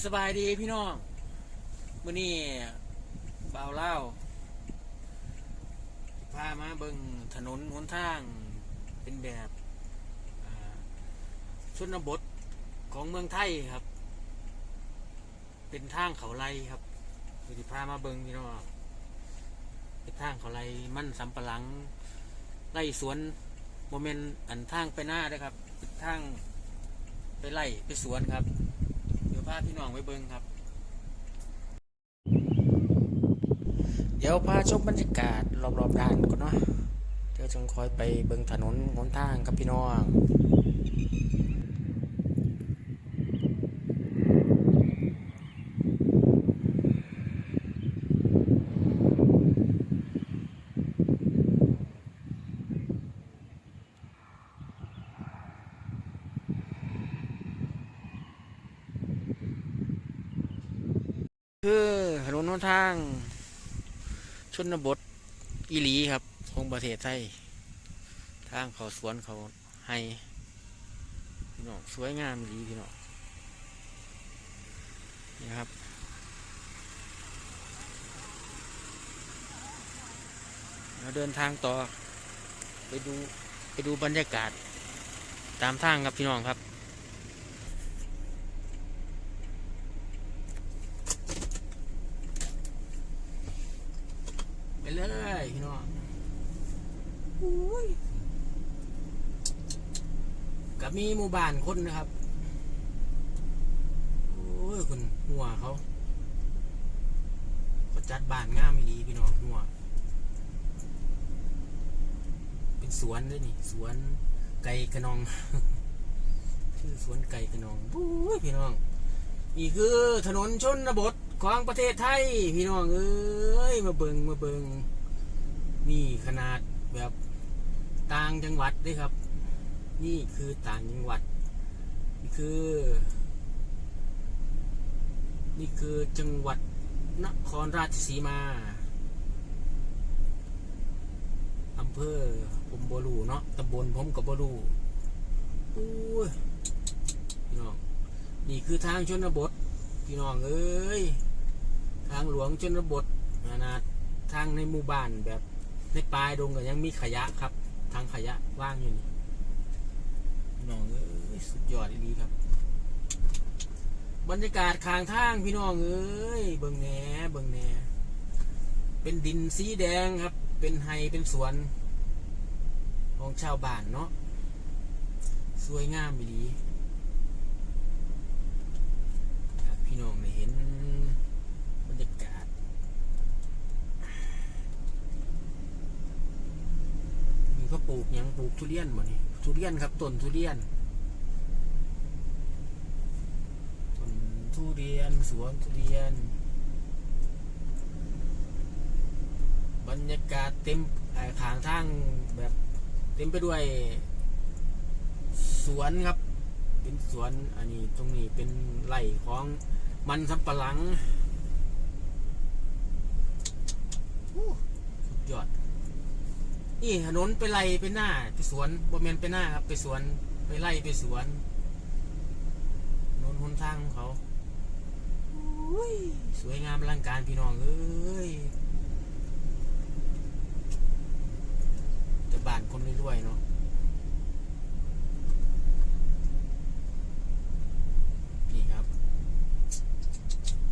สบายดีพี่น้องมื่อนี้บ่าวเล่าพามาเบิงถนนหนทางเป็นแบบชนบทของเมืองไทยครับ เป็นทางเขาไล่ครับมื่อนี้พามาเบิงพี่น้องเป็นทางเขาไล่มันสำปะหลังไล่สวนโมเมนต์อันทางไปหน้าเด้ครับเป็นทางไปไล่ไปสวนครับาพี่น้องไปเบิ้งครับ เดี๋ยวพาชมบรรยากาศรอบๆด้านก่อนเนาะเดี๋ยวจึงคอยไปเบิ้งถนนหนทางครับพี่น้อง คือถนนหนทาง ชนบทอีหลีครับของประเทศไทย ทางเขาสวนเขาให้พี่น้องสวยงามอีหลีพี่น้องนี่ครับเราเดินทางต่อ ไปดูไปดูบรรยากาศตามทางครับพี่น้องครับ ไปเลยพี่ น้องอุ้ยกับมีหมู่บ้านคนนะครับ โอ้ยคุณหัวเขาเขาจัดบ้านงามดีพี่น้องหัว เป็นสวนด้วยนี่ สวนไก่กระนอง ชื่อสวนไก่กระนองโอ้ยพี่น้อง นี่คือถนนชนบทของประเทศไทย พี่น้องเอ้ย มาเบิงมาเบิง นี่ขนาดแบบต่างจังหวัดเด้วยครับ นี่คือต่างจังหวัด นี่คือ นี่คือจังหวัดนครราชสีมาอำเภอผมบรูเนาะตำบลผมกับบรูอู้ยพี่น้อง นี่คือทางชนบท พี่น้องเอ้ย ทางหลวงชนบทขนาดทางในหมู่บ้านแบบ ในปลายดงก็ยังมีขยะครับ ทางขยะว่างอยู่นี่น้องเอ้ยสุดยอดดีครับ บรรยากาศข้างทางพี่น้องเอ้ยเบิ่งแหนเบิ่งแหนเป็นดินสีแดงครับ เป็นไฮเป็นสวนของชาวบ้านเนาะสวยงามดี อยากพี่น้องได้เห็นบรรยากาศนี่ก็ป ลูกยังปลูกทุเรียนบ่นี่ทุเรียนครับต้นทุเรียนต้นทุเรียนสวนทุเรียน บรรยากาศเต็มเอ่อทางทางแบบเต็มไปด้วย สวนครับ เป็นสวนอันนี้ตรงนี้เป็นไร่ของมันสำปะหลังอู้สุดยอด นี่ถนนไปไร่ไปหน้าไปสวนบ่แมนไปหน้าครับ ไปสวนไปไร่ไปสวนถนนหนทางของเขาอุ้ยสวยงามอลังการพี่น้องเอ้ยแต่บ้านคนรวยๆเนาะนี่ครับ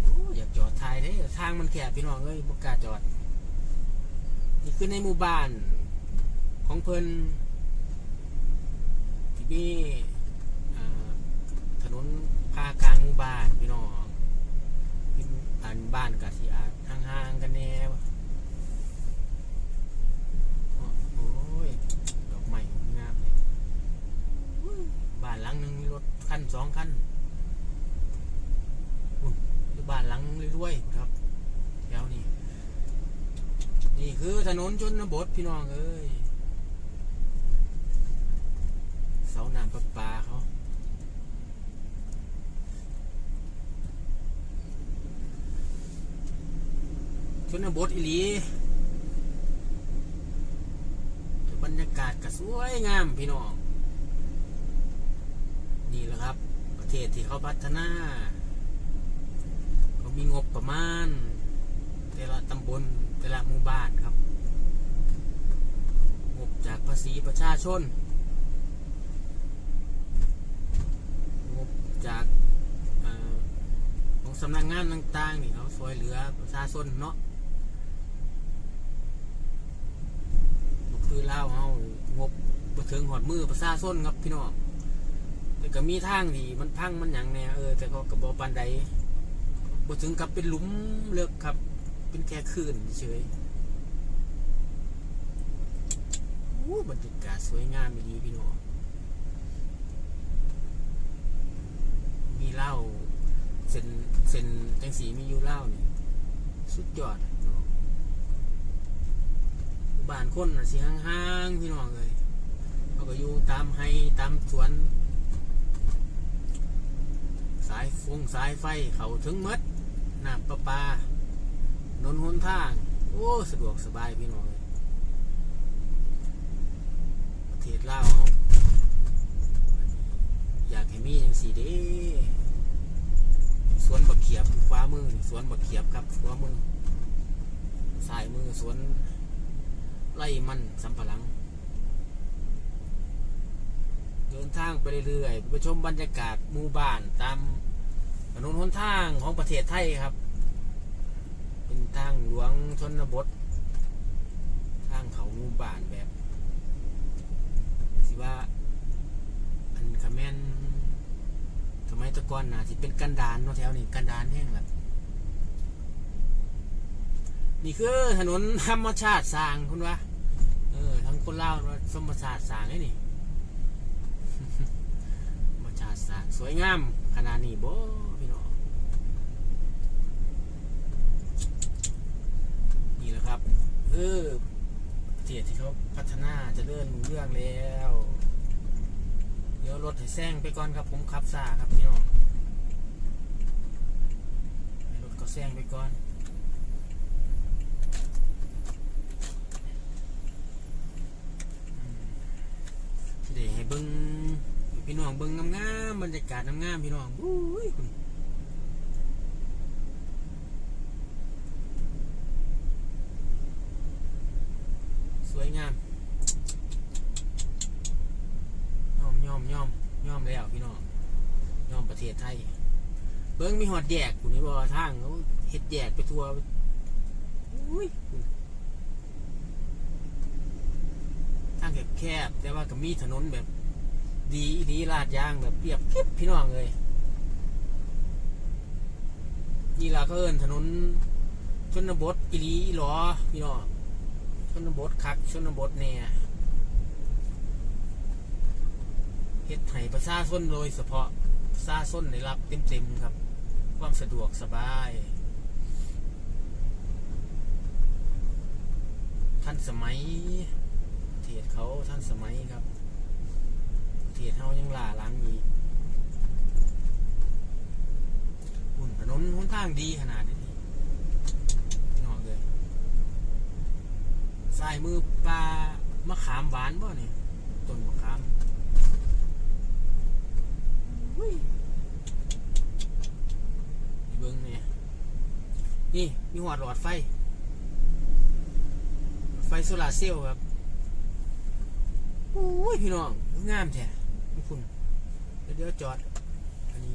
โอ้อยากจอดทายเด้ทางมันแคบพี่น้องเอ้ยบกล้าจอด นี่คือในหมู่บ้าน ของเพิ่นที่มีอ่ถนนพากลางบ้านพี่น้องเป็นอันบ้านกับที่อาห่างๆกันแน่โอ้ยดอกไม้งามเลยบ้านหลังหนึ่งมีรถคันสองคันบ้านหลังรวยๆครับแถวนี้นี่คือถนนชนบทพี่น้องเอ้ย เสาน้ำประปาเขาชนบทอีหลี บรรยากาศก็สวยงามพี่น้อง นี่แหละครับ ประเทศที่เขาพัฒนา เขามีงบประมาณ แต่ละตำบลแต่ละหมู่บ้านครับ งบจากภาษีประชาชน งบ จากอ่อของสำนักงานต่างๆนี่เขาช่วยเหลือประชาชนเนาะบ่คือเล่าเฮางบบ่ถึงหอดมือประชาชนครับพี่น้องแต่ก็มีทางที่มันพังมันหยังแน่เออแต่ก็กระบอกปานใดบ่ถึงกับเป็นหลุมเลิกครับ เป็นแค่คืนเฉยโอ้บรรยากาศสวยงามดีพี่น้อง มี เหล้าเส้นเส้นจังสีมีอยู่เหล้านี่สุดยอดเนาะบ้านคนน่ะสิห่างๆพี่น้องเลยเขาก็อยู่ตามไฮตามสวน สายฟงสายไฟเขาถึงหมดน้ำประปานนหนทาง โอ้สะดวกสบายพี่น้องเลยประเทศลาวเฮาอยากให้มีอย่างสีเด้ สวนบักเขียบขวามือสวนบักเขียบครับขวามือซ้ายมือสวนไร่มันสำปะหลัง เดินทางไปเรื่อยๆไปชมบรรยากาศหมู่บ้านตามถนนหนทางของประเทศไทยครับ เป็นทางหลวงชนบท ทางเขาหมู่บ้านแบบสิว่า อันคาแมน สมัยตะกอนน่ะสิเป็นกันดานเนาะแถวนี้กันดานแห้งแบบนี่คือถนนธรรมชาติสร้างคุณวะเออทั้งคนเล่าว่าธรรมชาติสร้างไอ้นี่ธรรมชาติสร้างสวยงามขนาดนี้บ่พี่น้องนี่แหละครับ เออประเทศที่เขาพัฒนาจะเลื่อนเรื่องแล้ว ดี๋ยวรถให้แซงไปก่อนครับผมขับซาครับพี่น้องรถก็แซงไปก่อนเดี๋ยวให้เบิ้งพี่น้องเบิ้งงามๆบรรยากาศงามๆพี่น้องอุ้ยคุณสวยงาม ย่อ มย่อมย่อมยอมแล้วพี่น้องย่อมประเทศไทย เบิ้งมีหอดแยกคุณนี่บอทางเขาเฮ็ดแยกไปทัวอุ้ยทางแคบๆแต่ว่าก็มีถนนแบบ ดีดีลาดยางแบบเรียบคลิบพี่น้องเลยนี่ละเขาเอินถนนชนบทอีหลีหลอพี่น้องชนบทคักชนบทเนี่ย เฮ็ดให้ประชาชนโดยเฉพาะประชาชนได้รับเต็มๆครับ ความสะดวกสบายทันสมัยประเทศเขาทันสมัยครับประเทศเฮายังล่าล้างอีกหุ่นถนนหนทางดีขนาดนี้นองเลยสายมือปลามะขามหวานบ่เนี่ยต้นมะขาม เบิ้งเนี่ยนี่ มีหัวหลอดไฟ ไฟโซลาร์เซลล์ครับโอ้ย พี่น้อง งามแท้ขอบคุณ เดี๋ยวจอด อันนี้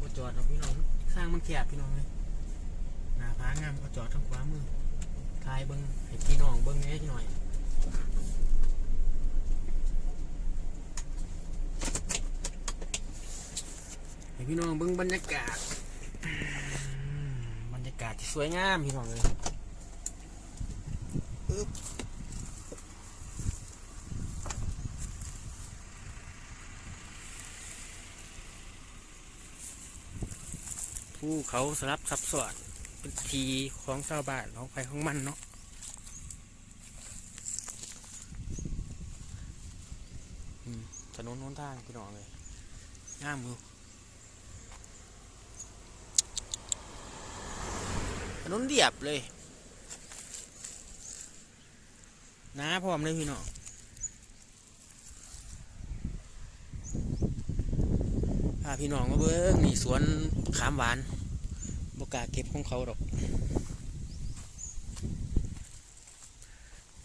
บ่จอดหรอกพี่น้องสร้างมันแคบพี่น้องเลยหน้าผางามก็จอดทางขวามือทายเบิ้งให้พี่น้องเบิ้งแหน่หน่อย ให้พี่น้องเบิ่งบรรยากาศ บรรยากาศที่สวยงามพี่น้องเลยอึ๊บภูเขาสลับซับซ้อนเป็นทีของชาวบ้านของใครของมันเนาะถนนหนทางพี่น้องเลยงามอยู่ ถนนเรียบเลยนะพร้อมเลยพี่น้องพาพี่น้องมาเบิ้งนี่สวนขามหวานบกาเก็บของเขาดอก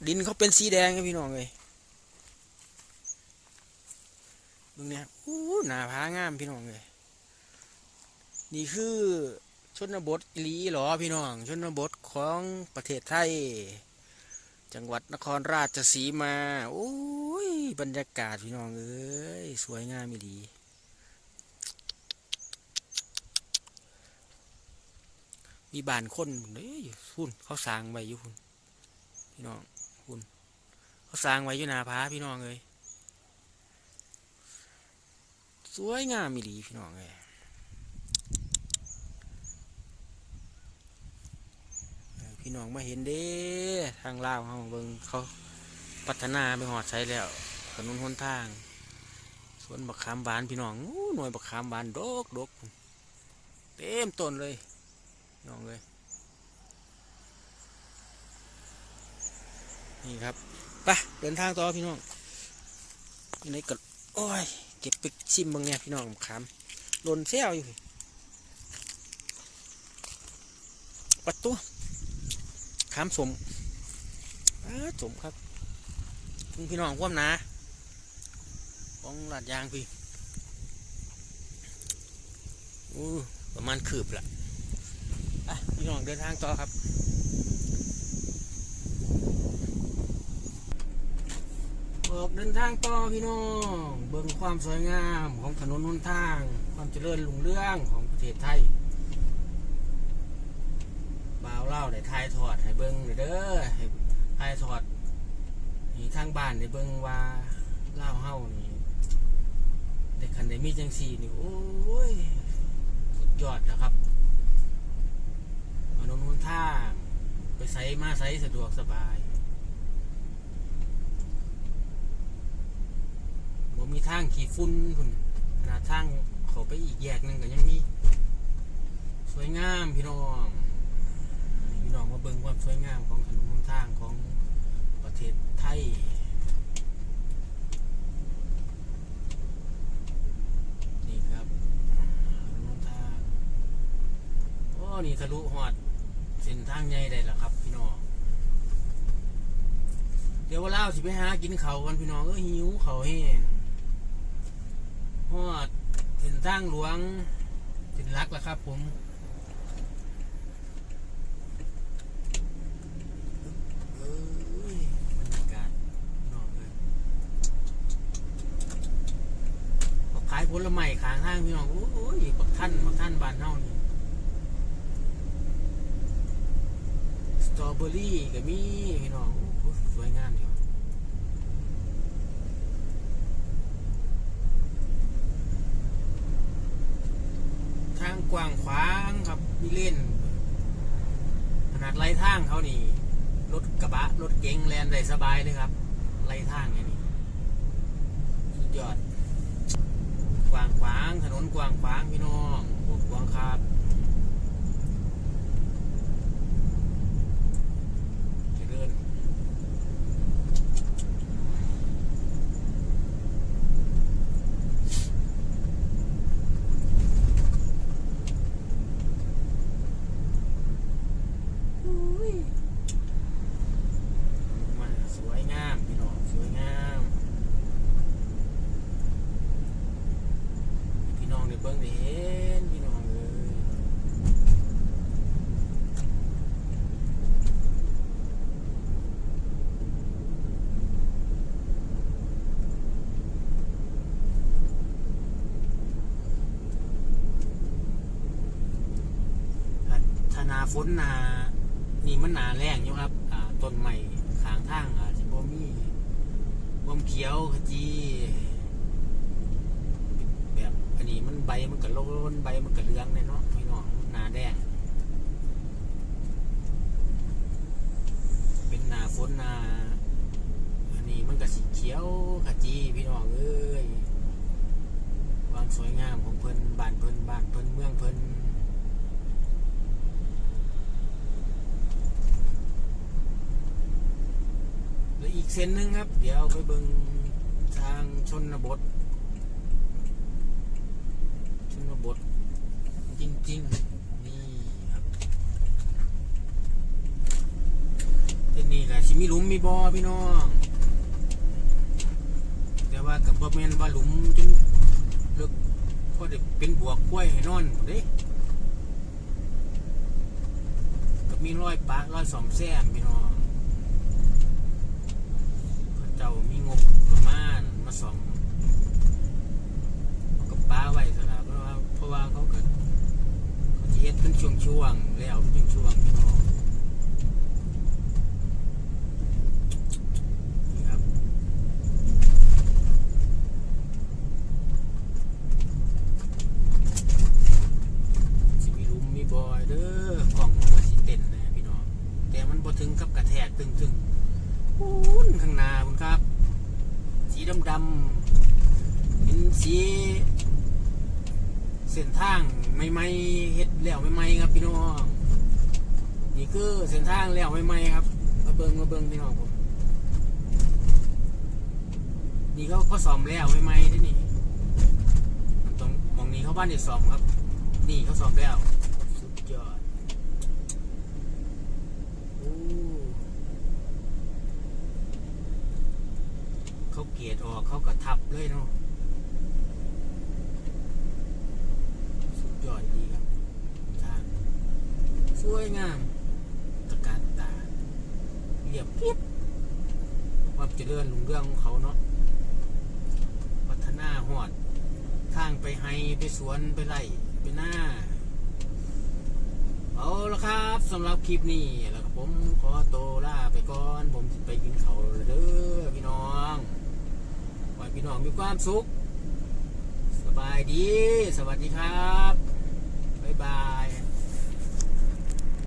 ดินเขาเป็นสีแดงครับพี่น้องเลยเบิ่งเนี่ยอู้หนาผางามพี่น้องเลยนี่คือ ชนบทอีหลีหรอพี่น้อง ชนบทของประเทศไทย จังหวัดนครราชสีมาโอ้ยบรรยากาศพี่น้องเอ้ยสวยงามอีหลีมีบานคนเด้ยพุ่นเขาสร้างไว้อยู่พุ่นพี่น้องพุ่นเขาสร้างไว้อยู่นาผาพี่น้องเลยสวยงามอีหลีพี่น้องเลยเออ พี่น้องมาเห็นเด้ทางลาวเขาเบิ่งเขาพัฒนาไปหอดใช้แล้วถนนหนทางสวนบักขามบานพี่น้องอู้หน่วยบักขามบานดกดกเต็มต้นเลยน้องเลยนี่ครับไปเดินทางต่อพี่น้องยังไงก็โอ้ยเก็บไปชิมบางเนี่ยพี่น้องขามหล่นเซลอยู่พี่ปัดตัว ขามสมสมครับพึ่งพี่น้องความนาของหลาดยางพี่อู้ประมาณคืบละอะพี่น้องเดินทางต่อครับออกเดินทางต่อพี่น้อง เบิ่งความสวยงามของถนนหนทาง ความเจริญรุ่งเรืองของประเทศไทย บ่าวเล่าได้ทายทอดให้เบิ่งเด้อให้ทายทอดให้ทางบ้านได้เบิ่งว่าเล่าวเฮานี่ได้คันได้มีจังซี่นี่โอ้ยสุดยอดนะครับถนนหนท่าไปไสมาไสสะดวกสบายบ่มีทางขี่ฝุ่นพุ่นขนาดทางเขาไปอีกแยกหนึงก็ยังมี สวยงามพี่น้อง เบิ่งความสวยงามของถนนหนทางของประเทศไทยนี่ครับถนนหนทางโอ้นี่ทะลุหอดเส้นทางใหญ่ได้ล้วครับ พี่น้องเดี๋ยวว่าเล่าสิไปหากินเขาวกันพี่น้องเออหิวเขาแห้งหอดเส้นทางหลวงเส้นหลักล้วครับ ผมเอ้ยบรรยากาศพี่น้องเลยเขาขายผ ลไม้ขางทางพี่น้องโอ้ยบักท่านบักท่านบานเฮานี่สตรอเบอรี่ก็มีพี่น้องโอ้สวยงามเดียวทางกว้างขวางครับมีเล่น ขนาดไล่ทางเขานี่รถกระบะรถเก๋งแลนได้สบายเลยครับไล่ทางอย่างนี้สุดยอด กว้างขวางถนนกว้างขวางพี่น้องบกกว้างครับ เจริญมาสวยงามพี่น้องสวยงามให้พี่น้องได้เบิ่งได้เห็นพี่น้องเอ้ย ถ้าถ้าหนา ฝนหนานี่มันหนาแรงอยู่ครับอ่าต้นใหม่ขางทางอาจจะบ่มีบ่มเขียวขจีแบบอันนี้มันใบมันก็โลนใบมันก็เลืองเลยเนาะพี่น้องหนาแดงเป็นหนาฝนหนาอันนี้มันก็สีเขียวขจีพี่น้องเอ้ยความสวยงามของเพิ่นบ้านเพิ่นบ้านเพิ่นเมืองเพิ่น แล้วอีก เส้นหนึ่งครับ เดี๋ยวไปเบิ่งทางชนบท ชนบท จริง ๆ นี่ครับที่นี่ก็สิมีหลุมมีบ่อพี่น้องแต่ว่ากับบ่แมนว่าหลุมจนลึกพอได้เป็นบวกกล้วยให้นอนเด้ก็มีรอยปะรอยสอมแซมพี่น้องเขาเจ้ามีงบประ มาสองเอากับป้าไว้สละเพราะว่าเพราะว่าเขาเกิดเขาสิเฮ็ดเป็นช่วงๆแล้วเป็นช่วงๆพี่น้องนี่ครับ สิมีลุมมีบอยเด้อกล่องมันก็สิเต้นนะพี่น้องแต่มันบ่ถึงกับกระแทกตึงตึงๆปูนข้างหน้าคุณครับ สีดำดำๆเป็นสีเส้นทางใหม่ๆเฮ็ดแล้วใหม่ๆครับพี่น้องนี่คือเส้นทางแล้วใหม่ๆครับมาเบิ่งมาเบิ่งพี่น้องผมนี่เขาก็ซ่อมแล้วใหม่ๆเด้นี่นตรงมองนี้เขาบ้านได้ซ่อมครับ นี่เขาสอบแล้วสุดยอดโอ้เขาเกียดออกเขาก็ทับเลยเนาะสุดยอดดีครับทางส วยงามตะการตาเรียบเรียบความเจริญรุ่งเรื่องของเขาเนาะพัฒนาหอดทางไปไฮไปสวนไปไร่ไปหน้า เอาละครับสำหรับคลิปนี้แล้วก็ผมขอโตวลาไปก่อน ผมสิไปกินเขาวแล้วเด้อพี่น้องขอให้พี่น้องมีความสุข สบายดี สวัสดีครับ บ๊ายบาย